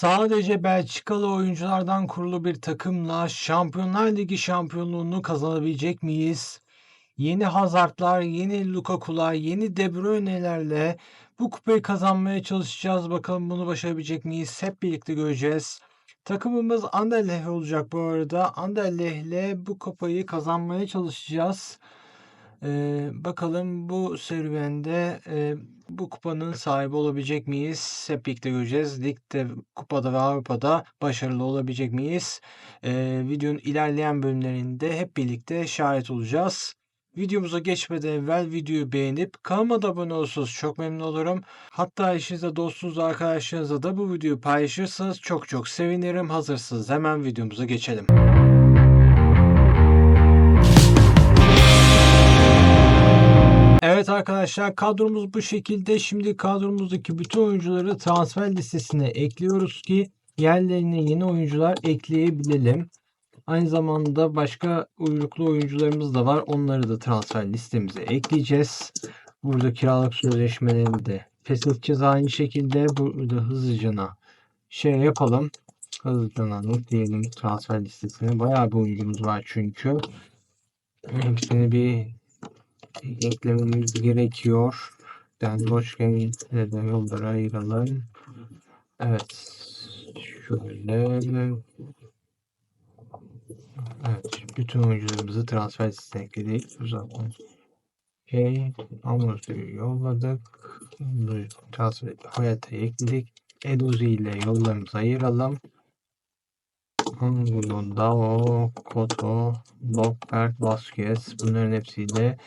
Sadece Belçikalı oyunculardan kurulu bir takımla Şampiyonlar Ligi şampiyonluğunu kazanabilecek miyiz? Yeni Hazard'lar, yeni Lukaku'lar, yeni De Bruyne'lerle bu kupayı kazanmaya çalışacağız. Bakalım bunu başarabilecek miyiz? Hep birlikte göreceğiz. Takımımız Anderlecht olacak bu arada. Anderlecht'le bu kupayı kazanmaya çalışacağız. Ee, bakalım bu serüvende e, bu kupanın sahibi olabilecek miyiz? Hep birlikte göreceğiz. Ligde, kupada ve Avrupa'da başarılı olabilecek miyiz? Ee, videonun ilerleyen bölümlerinde hep birlikte şahit olacağız. Videomuza geçmeden evvel videoyu beğenip kanalıma da abone olursanız çok memnun olurum. Hatta eşinizle, dostunuzla, arkadaşlarınızla da bu videoyu paylaşırsanız çok çok sevinirim. Hazırsınız hemen videomuza geçelim. Evet arkadaşlar kadromuz bu şekilde. Şimdi kadromuzdaki bütün oyuncuları transfer listesine ekliyoruz ki yerlerine yeni oyuncular ekleyebilelim. Aynı zamanda başka uyruklu oyuncularımız da var. Onları da transfer listemize ekleyeceğiz. Burada kiralık sözleşmelerini de feshedeceğiz aynı şekilde. Burada hızlıcana şey yapalım. Hızlıcana diyelim transfer listesine. Bayağı bir oyuncumuz var çünkü. Hepsini bir eklememiz gerekiyor. Yani boş de yolları ayıralım. Evet. Şöyle. Evet. Bütün oyuncularımızı transfer listesine ekledik. Zaten şey, Amos'u yolladık. Transfer hayata ekledik. Eduzi ile yollarımızı ayıralım. Angulo, Dao, Koto, Lokberg, Vasquez bunların hepsiyle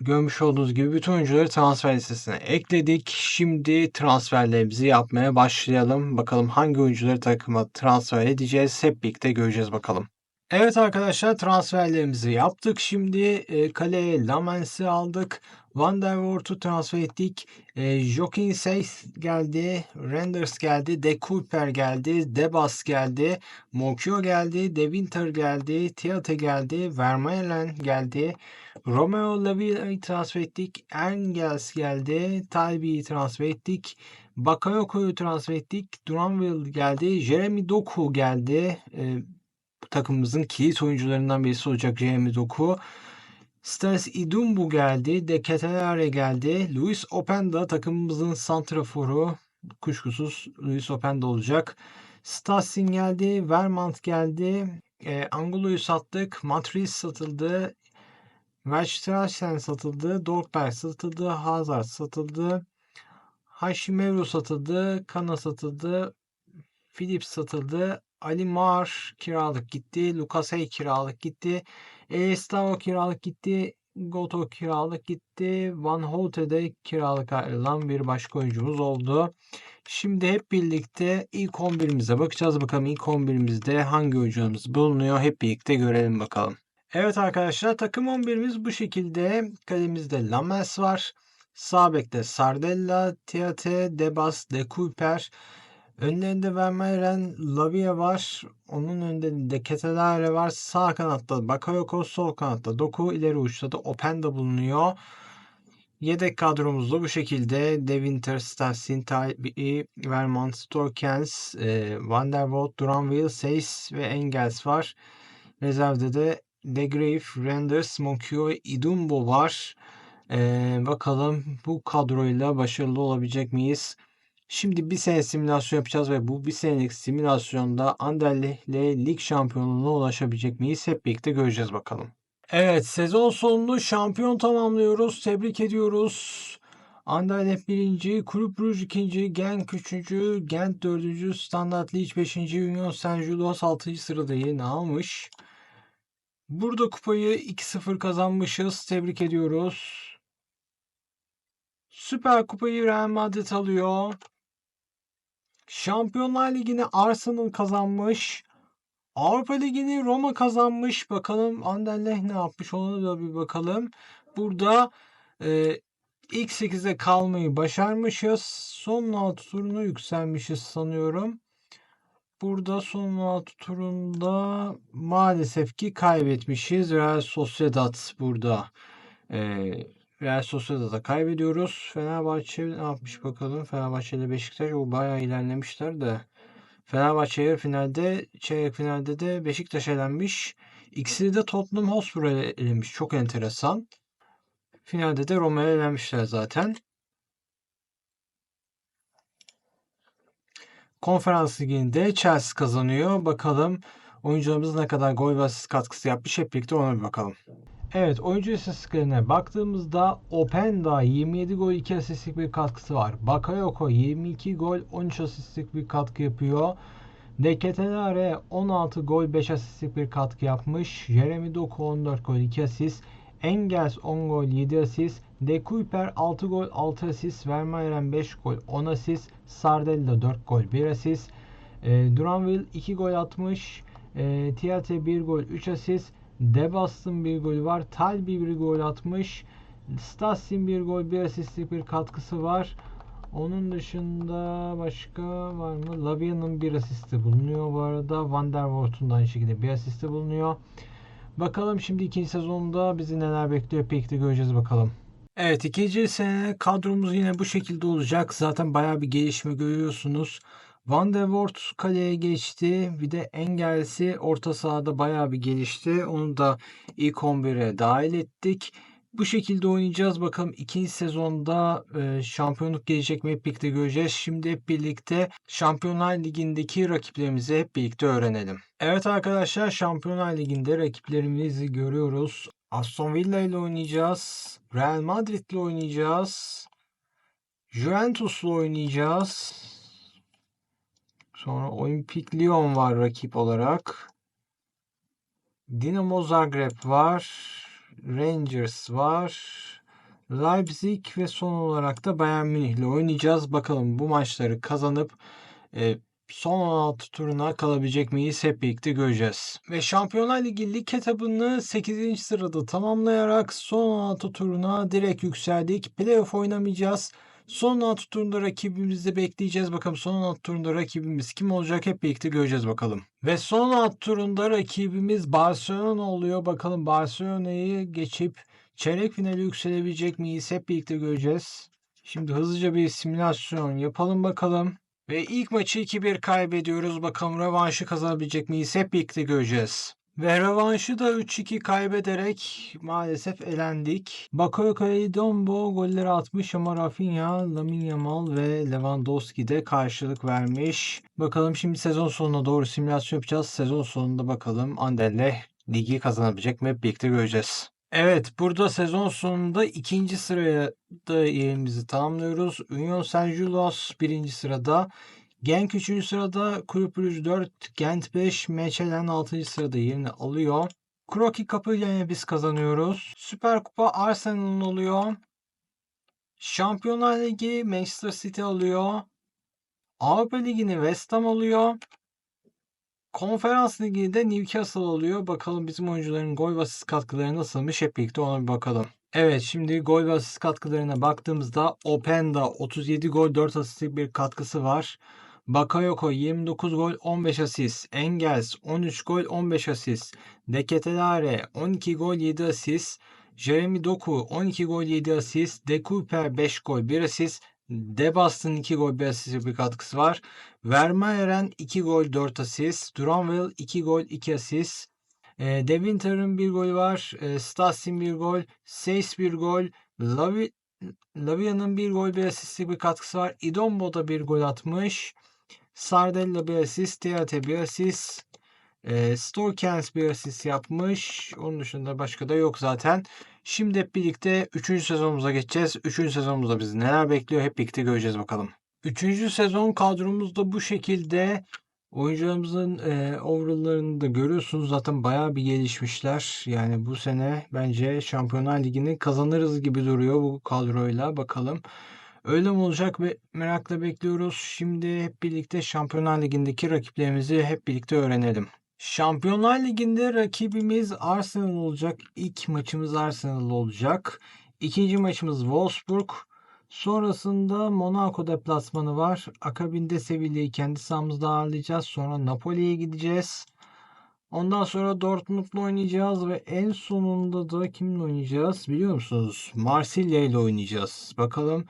görmüş olduğunuz gibi bütün oyuncuları transfer listesine ekledik. Şimdi transferlerimizi yapmaya başlayalım. Bakalım hangi oyuncuları takıma transfer edeceğiz. Hep birlikte göreceğiz bakalım. Evet arkadaşlar transferlerimizi yaptık. Şimdi e, kaleye Lamens'i aldık. Van der Wort'u transfer ettik. E, Joaquin Seys geldi. Renders geldi. De Cooper geldi. Debas geldi. Mokyo geldi. De Winter geldi. Tiate geldi. Vermaelen geldi. Romeo Lavia'yı transfer ettik. Engels geldi. Talbi'yi transfer ettik. Bakayoko'yu transfer ettik. Duranville geldi. Jeremy Doku geldi. E, takımımızın kilit oyuncularından birisi olacak Jeremy Doku. Stas Idumbu geldi. De Ketelare geldi. Luis Openda takımımızın santraforu. Kuşkusuz Luis Openda olacak. Stassin geldi. Vermont geldi. E, Angulo'yu sattık. Matris satıldı. Verstrassen satıldı. Dorkberg satıldı. Hazard satıldı. Hashimevro satıldı. Kana satıldı. Philips satıldı. Ali Mar kiralık gitti. Lucas Hey kiralık gitti. Estavo kiralık gitti. Goto kiralık gitti. Van Holte de kiralık ayrılan bir başka oyuncumuz oldu. Şimdi hep birlikte ilk 11'imize bakacağız. Bakalım ilk 11'imizde hangi oyuncularımız bulunuyor. Hep birlikte görelim bakalım. Evet arkadaşlar takım 11'imiz bu şekilde. Kalemizde Lames var. Sağ bekte Sardella, Tiate, Debas, De Cooper. Önlerinde Vermeeren, Lavia var. Onun önünde de Ketelare var. Sağ kanatta Bakayoko, sol kanatta Doku, ileri uçta da Openda bulunuyor. Yedek kadromuzda bu şekilde De Winter, Stassin, Talbi, Vermont, Storkens, e, Van der Voort, Duranville, Seys ve Engels var. Rezervde de De Graaf, Renders, Mokyo, Idumbo var. Ee, bakalım bu kadroyla başarılı olabilecek miyiz? Şimdi bir sene simülasyon yapacağız ve bu bir senelik simülasyonda Anderlecht ile lig şampiyonluğuna ulaşabilecek miyiz? Hep birlikte göreceğiz bakalım. Evet sezon sonunu şampiyon tamamlıyoruz. Tebrik ediyoruz. Anderlecht 1. Kulüp Brugge 2. Genk 3. Gent 4. Standard Liège 5. Union Saint-Gilloise 6. sırada yerini almış. Burada kupayı 2-0 kazanmışız. Tebrik ediyoruz. Süper Kupayı Real Madrid alıyor. Şampiyonlar Ligi'ni Arsenal kazanmış. Avrupa Ligi'ni Roma kazanmış. Bakalım Anderlecht ne yapmış ona da bir bakalım. Burada e, ilk 8'e kalmayı başarmışız. Son 6 turuna yükselmişiz sanıyorum. Burada son 16 turunda maalesef ki kaybetmişiz. Real Sociedad burada e, Real Sociedad'a kaybediyoruz. Fenerbahçe ne yapmış bakalım. Fenerbahçe ile Beşiktaş o bayağı ilerlemişler de. Fenerbahçe yarı finalde, çeyrek finalde de Beşiktaş elenmiş. İkisi de Tottenham Hotspur'a elenmiş. Çok enteresan. Finalde de Roma'ya elenmişler zaten. Konferans liginde Chelsea kazanıyor. Bakalım oyuncularımız ne kadar gol ve katkısı yapmış. Hep birlikte ona bir bakalım. Evet oyuncu istatistiklerine baktığımızda Openda 27 gol 2 asistlik bir katkısı var. Bakayoko 22 gol 13 asistlik bir katkı yapıyor. Deketelare 16 gol 5 asistlik bir katkı yapmış. Jeremy Doku 14 gol 2 asist. Engels 10 gol 7 asist. De Kuyper 6 gol 6 asist. Vermaelen 5 gol 10 asist. Sardella 4 gol 1 asist. E, Duranville 2 gol atmış. E, Tiate 1 gol 3 asist. Debast'ın bir golü var. Talbi bir gol atmış. Stassin bir gol bir asistlik bir katkısı var. Onun dışında başka var mı? Lavia'nın bir asisti bulunuyor bu arada. Van der Voort'un da aynı şekilde bir asisti bulunuyor. Bakalım şimdi ikinci sezonda bizi neler bekliyor pek de göreceğiz bakalım. Evet ikinci sene kadromuz yine bu şekilde olacak. Zaten bayağı bir gelişme görüyorsunuz. Van der Voort kaleye geçti. Bir de Engels'i orta sahada bayağı bir gelişti. Onu da ilk 11'e dahil ettik. Bu şekilde oynayacağız. Bakalım ikinci sezonda e, şampiyonluk gelecek mi hep birlikte göreceğiz. Şimdi hep birlikte Şampiyonlar Ligi'ndeki rakiplerimizi hep birlikte öğrenelim. Evet arkadaşlar Şampiyonlar Ligi'nde rakiplerimizi görüyoruz. Aston Villa ile oynayacağız. Real Madrid ile oynayacağız. Juventus'la oynayacağız. Sonra Olimpik Lyon var rakip olarak. Dinamo Zagreb var. Rangers var. Leipzig ve son olarak da Bayern Münih ile oynayacağız. Bakalım bu maçları kazanıp e, son 16 turuna kalabilecek miyiz hep birlikte göreceğiz. Ve Şampiyonlar Ligi lig etabını 8. sırada tamamlayarak son 16 turuna direkt yükseldik. Playoff oynamayacağız. Son 16 turunda rakibimizi bekleyeceğiz. Bakalım son 16 turunda rakibimiz kim olacak hep birlikte göreceğiz bakalım. Ve son 16 turunda rakibimiz Barcelona oluyor. Bakalım Barcelona'yı geçip çeyrek finale yükselebilecek miyiz hep birlikte göreceğiz. Şimdi hızlıca bir simülasyon yapalım bakalım. Ve ilk maçı 2-1 kaybediyoruz. Bakalım revanşı kazanabilecek miyiz hep birlikte göreceğiz. Ve revanşı da 3-2 kaybederek maalesef elendik. Bakayoko Dombo golleri atmış ama Rafinha, Lamine Yamal ve Lewandowski de karşılık vermiş. Bakalım şimdi sezon sonuna doğru simülasyon yapacağız. Sezon sonunda bakalım Anderlecht ligi kazanabilecek mi birlikte göreceğiz. Evet burada sezon sonunda ikinci sıraya da yerimizi tamamlıyoruz. Union Saint-Gilloise birinci sırada. Genk 3. sırada, Kulüp Brugge 4, Gent 5, Mechelen 6. sırada yerini alıyor. Kroki Cup'ı yine biz kazanıyoruz. Süper Kupa Arsenal'ın oluyor. Şampiyonlar Ligi Manchester City alıyor. Avrupa Ligi'ni West Ham alıyor. Konferans Ligi'de Newcastle oluyor. Bakalım bizim oyuncuların gol ve asist katkıları nasılmış hep birlikte ona bir bakalım. Evet şimdi gol ve asist katkılarına baktığımızda Openda 37 gol 4 asistlik bir katkısı var. Bakayoko 29 gol 15 asist. Engels 13 gol 15 asist. Deketelare 12 gol 7 asist. Jeremy Doku 12 gol 7 asist. De Cooper 5 gol 1 asist. Debast'ın 2 gol 1 asist bir katkısı var. Vermaeren 2 gol 4 asist. Duranville 2 gol 2 asist. E, De Winter'ın bir golü var. E, Stassin bir gol. Seis bir gol. Lavi, Lavia'nın bir gol bir asistlik bir katkısı var. Idombo da bir gol atmış. Sardella bir asist. Teate bir asist. E, Storkens bir asist yapmış. Onun dışında başka da yok zaten. Şimdi hep birlikte 3. sezonumuza geçeceğiz. 3. sezonumuzda bizi neler bekliyor hep birlikte göreceğiz bakalım. 3. sezon kadromuz da bu şekilde. Oyuncularımızın e, overall'larını da görüyorsunuz. Zaten bayağı bir gelişmişler. Yani bu sene bence Şampiyonlar Ligi'ni kazanırız gibi duruyor bu kadroyla. Bakalım. Öyle mi olacak ve merakla bekliyoruz. Şimdi hep birlikte Şampiyonlar Ligi'ndeki rakiplerimizi hep birlikte öğrenelim. Şampiyonlar Ligi'nde rakibimiz Arsenal olacak. İlk maçımız Arsenal olacak. İkinci maçımız Wolfsburg. Sonrasında Monaco deplasmanı var. Akabinde Sevilla'yı kendi sahamızda ağırlayacağız. Sonra Napoli'ye gideceğiz. Ondan sonra Dortmund'la oynayacağız ve en sonunda da kimle oynayacağız biliyor musunuz? Marsilya ile oynayacağız. Bakalım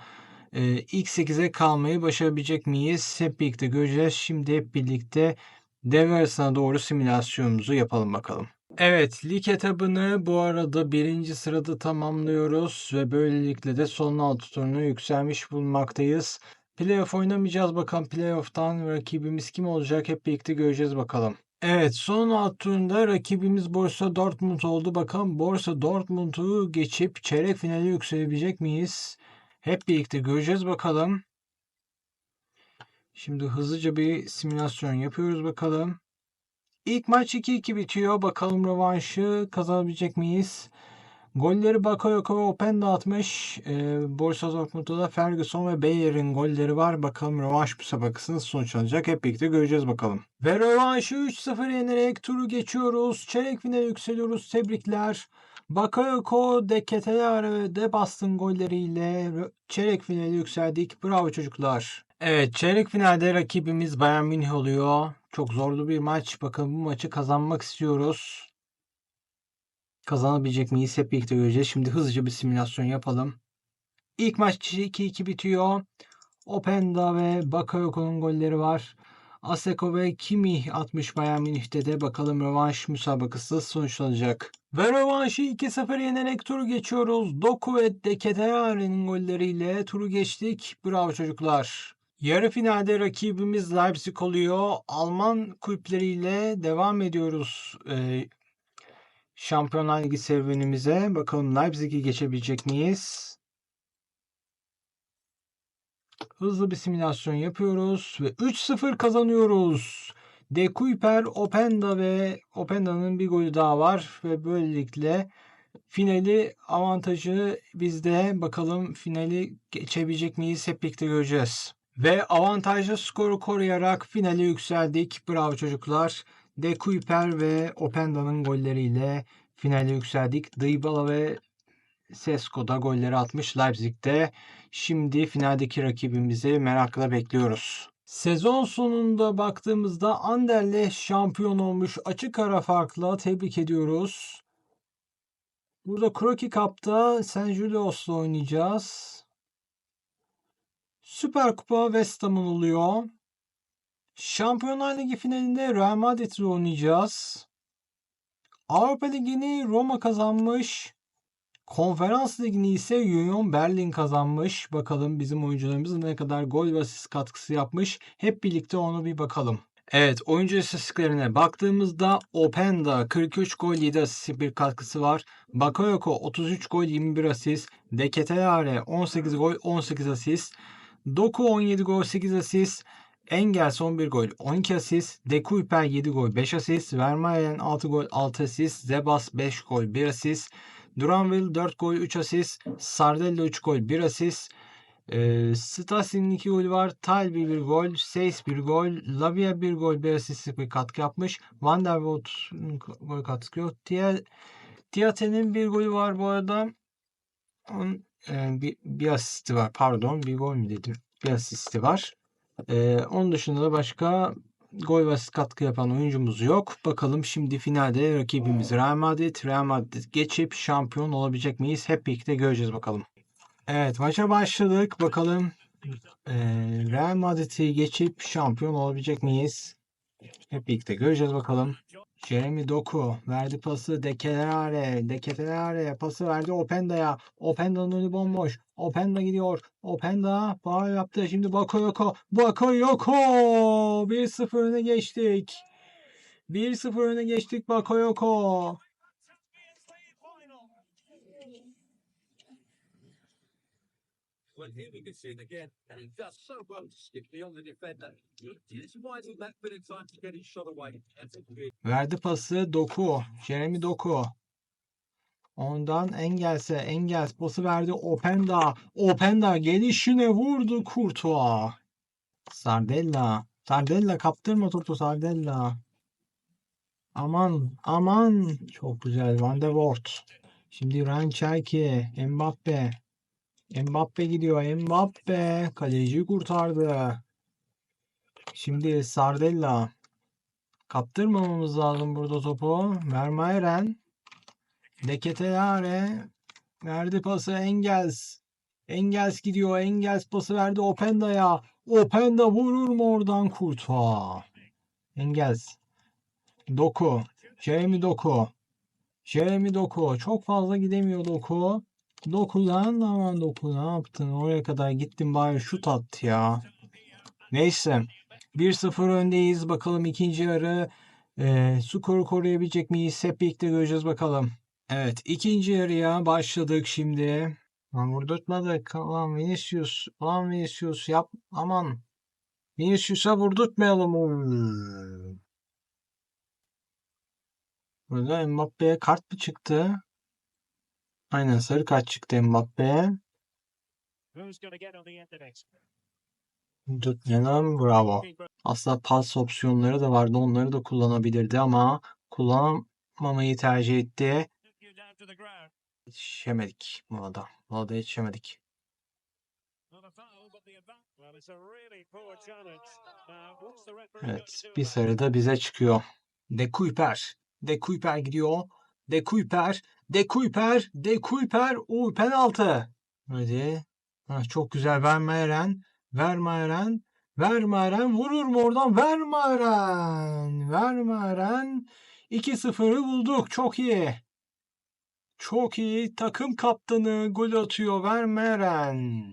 e, ilk 8'e kalmayı başarabilecek miyiz? Hep birlikte göreceğiz. Şimdi hep birlikte devre arasına doğru simülasyonumuzu yapalım bakalım. Evet, lig etabını bu arada birinci sırada tamamlıyoruz ve böylelikle de son altı turuna yükselmiş bulunmaktayız. Playoff oynamayacağız bakalım playoff'tan rakibimiz kim olacak hep birlikte göreceğiz bakalım. Evet son alt turunda rakibimiz Borussia Dortmund oldu. Bakalım Borussia Dortmund'u geçip çeyrek finale yükselebilecek miyiz? Hep birlikte göreceğiz bakalım. Şimdi hızlıca bir simülasyon yapıyoruz bakalım. İlk maç 2-2 bitiyor. Bakalım rövanşı kazanabilecek miyiz? Golleri Bakayoko ve Openda atmış. Ee, Borussia Dortmund'da da Ferguson ve Bayer'in golleri var. Bakalım rövanş müsabakası nasıl sonuçlanacak? Hep birlikte göreceğiz bakalım. Ve rövanşı 3-0 yenerek turu geçiyoruz. Çeyrek finale yükseliyoruz. Tebrikler. Bakayoko, De Ketelaere ve De Bastın golleriyle çeyrek finale yükseldik. Bravo çocuklar. Evet çeyrek finalde rakibimiz Bayern Münih oluyor. Çok zorlu bir maç. Bakın bu maçı kazanmak istiyoruz. Kazanabilecek miyiz? Hep birlikte göreceğiz. Şimdi hızlıca bir simülasyon yapalım. İlk maç 2-2 bitiyor. Openda ve Bakayoko'nun golleri var. Aseko ve Kimi atmış Bayern Münih'te de bakalım rövanş müsabakası sonuçlanacak. Ve rövanşı 2-0 yenerek turu geçiyoruz. Doku ve Deketeyare'nin golleriyle turu geçtik. Bravo çocuklar. Yarı finalde rakibimiz Leipzig oluyor. Alman kulüpleriyle devam ediyoruz. Ee, Şampiyonlar Ligi serüvenimize. Bakalım Leipzig'i geçebilecek miyiz? Hızlı bir simülasyon yapıyoruz ve 3-0 kazanıyoruz. De Kuyper, Openda ve Openda'nın bir golü daha var ve böylelikle finali avantajı bizde. Bakalım finali geçebilecek miyiz hep birlikte göreceğiz. Ve avantajlı skoru koruyarak finale yükseldik. Bravo çocuklar. De Kuyper ve Openda'nın golleriyle finale yükseldik. Dybala ve Sesko da golleri atmış Leipzig'te. Şimdi finaldeki rakibimizi merakla bekliyoruz. Sezon sonunda baktığımızda Anderlecht şampiyon olmuş. Açık ara farkla tebrik ediyoruz. Burada Crocky Cup'ta St. Julius'la oynayacağız. Süper Kupa West Ham'ın oluyor. Şampiyonlar Ligi finalinde Real Madrid'le oynayacağız. Avrupa Ligi'ni Roma kazanmış. Konferans Ligi'ni ise Union Berlin kazanmış. Bakalım bizim oyuncularımız ne kadar gol ve asist katkısı yapmış. Hep birlikte onu bir bakalım. Evet oyuncu istatistiklerine baktığımızda Openda 43 gol 7 asist bir katkısı var. Bakayoko 33 gol 21 asist. Deketelare 18 gol 18 asist. Doku 17 gol 8 asist. Engels 11 gol 12 asist. De Kuyper 7 gol 5 asist. Vermaelen 6 gol 6 asist. Zebas 5 gol 1 asist. Duranville 4 gol 3 asist. Sardella 3 gol 1 asist. E, Stasin'in 2 golü var. Talbi 1 gol. Seys 1 gol. Lavia 1 gol 1 asistlik bir katkı yapmış. Van der Voort'un gol katkısı yok. Tiate'nin bir golü var bu arada. Onun, e, bir, bir asisti var. Pardon bir gol mü dedim. Bir asisti var. E, onun dışında da başka gol ve katkı yapan oyuncumuz yok. Bakalım şimdi finalde rakibimiz Real Madrid. Real Madrid geçip şampiyon olabilecek miyiz? Hep birlikte göreceğiz bakalım. Evet maça başladık. Bakalım e, Real Madrid'i geçip şampiyon olabilecek miyiz? Hep birlikte göreceğiz bakalım. Jeremy Doku verdi pası Dekelare. Dekelare pası verdi Openda'ya. Openda'nın önü bomboş. Openda gidiyor. Openda faul yaptı. Şimdi Bakayoko. Bakayoko. 1-0 öne geçtik. 1-0 öne geçtik Bakayoko. We can see it again, and he does so well to skip beyond the defender. It's why did that bit of time to get his shot away. Verdi pası Doku. Jeremy Doku. Ondan Engels'e. Engels pası verdi Openda. Openda gelişine vurdu Kurtuğa. Sardella. Sardella kaptırma topu Sardella. Aman aman. Çok güzel. Van der Voort. Şimdi Ryan Cherki. Mbappe. Mbappe gidiyor. Mbappe. Kaleci kurtardı. Şimdi Sardella. Kaptırmamamız lazım burada topu. Vermaeren. Deketelare. Verdi pası Engels. Engels gidiyor. Engels pası verdi Openda'ya. Openda vurur mu oradan Kurtva? Engels. Doku. Jeremy Doku. Jeremy Doku. Çok fazla gidemiyor Doku. Doku'dan aman Doku ne yaptın? Oraya kadar gittin bari şut attı ya. Neyse. 1-0 öndeyiz. Bakalım ikinci yarı e, skoru koruyabilecek miyiz? Hep birlikte göreceğiz bakalım. Evet ikinci yarıya başladık şimdi. Lan vurdurtmadık. Lan Vinicius. Lan Vinicius yap. Aman. Vinicius'a vurdurtmayalım. Burada Mbappe'ye kart mı çıktı? Aynen sarı kart çıktı Mbappe'ye. Vurdurtmayalım. Bravo. Aslında pas opsiyonları da vardı. Onları da kullanabilirdi ama kullanmamayı tercih etti. Yetişemedik Molada. Molada yetişemedik. Evet. Bir sarı da bize çıkıyor. De Kuyper. De Kuyper gidiyor. De Kuyper. De Kuyper. De Kuyper. Uy penaltı. Hadi. Ha, çok güzel. Vermeeren. Vermeeren. Vermeeren. Vurur mu oradan? Vermeeren. Vermeeren. 2-0'ı bulduk. Çok iyi. Çok iyi. Takım kaptanı gol atıyor. Vermeeren.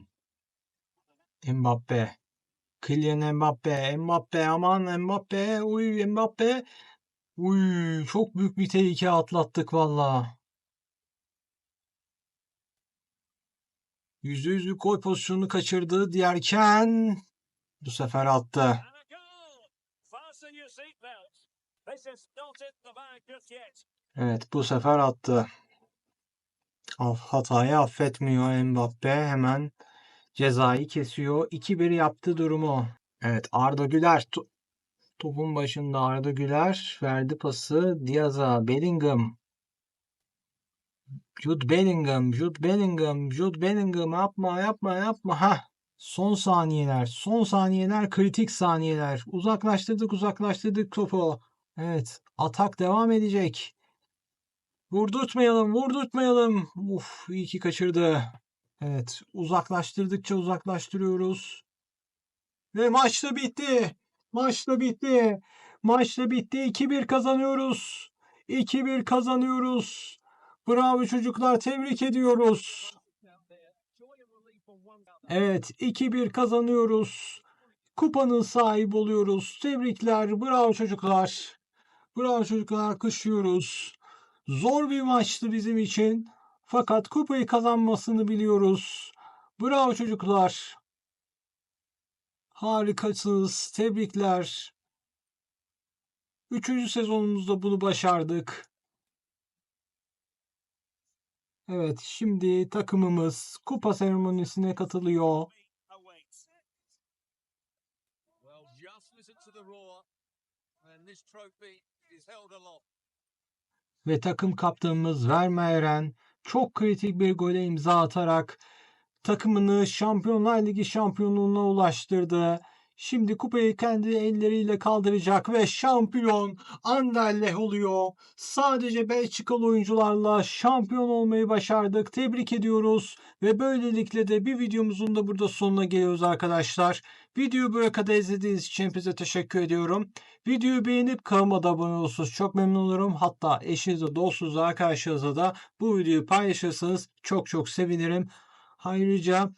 Mbappe. Kylian Mbappe, Mbappe aman Mbappe, uy Mbappe. Uy çok büyük bir tehlike atlattık valla. Yüzde yüzlük gol pozisyonunu kaçırdı diyerken bu sefer attı. Evet bu sefer attı. Hatayı affetmiyor Mbappe hemen cezayı kesiyor. 2-1 yaptı durumu. Evet Arda Güler topun başında Arda Güler verdi pası Diaz'a Bellingham. Jude Bellingham, Jude Bellingham, Jude Bellingham yapma yapma yapma ha. Son saniyeler, son saniyeler, kritik saniyeler. Uzaklaştırdık, uzaklaştırdık topu. Evet, atak devam edecek. Vurdurtmayalım, vurdurtmayalım. Uf, iyi ki kaçırdı. Evet, uzaklaştırdıkça uzaklaştırıyoruz. Ve maç da bitti. Maç da bitti. Maç da bitti. 2-1 kazanıyoruz. 2-1 kazanıyoruz. Bravo çocuklar, tebrik ediyoruz. Evet, 2-1 kazanıyoruz. Kupanın sahibi oluyoruz. Tebrikler, bravo çocuklar. Bravo çocuklar, alkışlıyoruz. Zor bir maçtı bizim için. Fakat kupayı kazanmasını biliyoruz. Bravo çocuklar. Harikasınız. Tebrikler. Üçüncü sezonumuzda bunu başardık. Evet, şimdi takımımız kupa seremonisine katılıyor. Ve takım kaptanımız Vermeeren çok kritik bir gole imza atarak takımını Şampiyonlar Ligi şampiyonluğuna ulaştırdı. Şimdi kupayı kendi elleriyle kaldıracak ve şampiyon Anderlecht oluyor. Sadece Belçikalı oyuncularla şampiyon olmayı başardık. Tebrik ediyoruz ve böylelikle de bir videomuzun da burada sonuna geliyoruz arkadaşlar. Videoyu buraya kadar izlediğiniz için hepinize teşekkür ediyorum. Videoyu beğenip kanalıma da abone olursanız çok memnun olurum. Hatta eşinize, dostunuza, arkadaşlarınıza da bu videoyu paylaşırsanız çok çok sevinirim. Ayrıca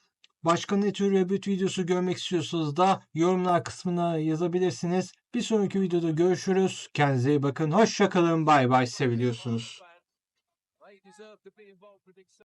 başka ne tür reboot videosu görmek istiyorsanız da yorumlar kısmına yazabilirsiniz. Bir sonraki videoda görüşürüz. Kendinize iyi bakın. Hoşçakalın. Bay bay. Seviliyorsunuz.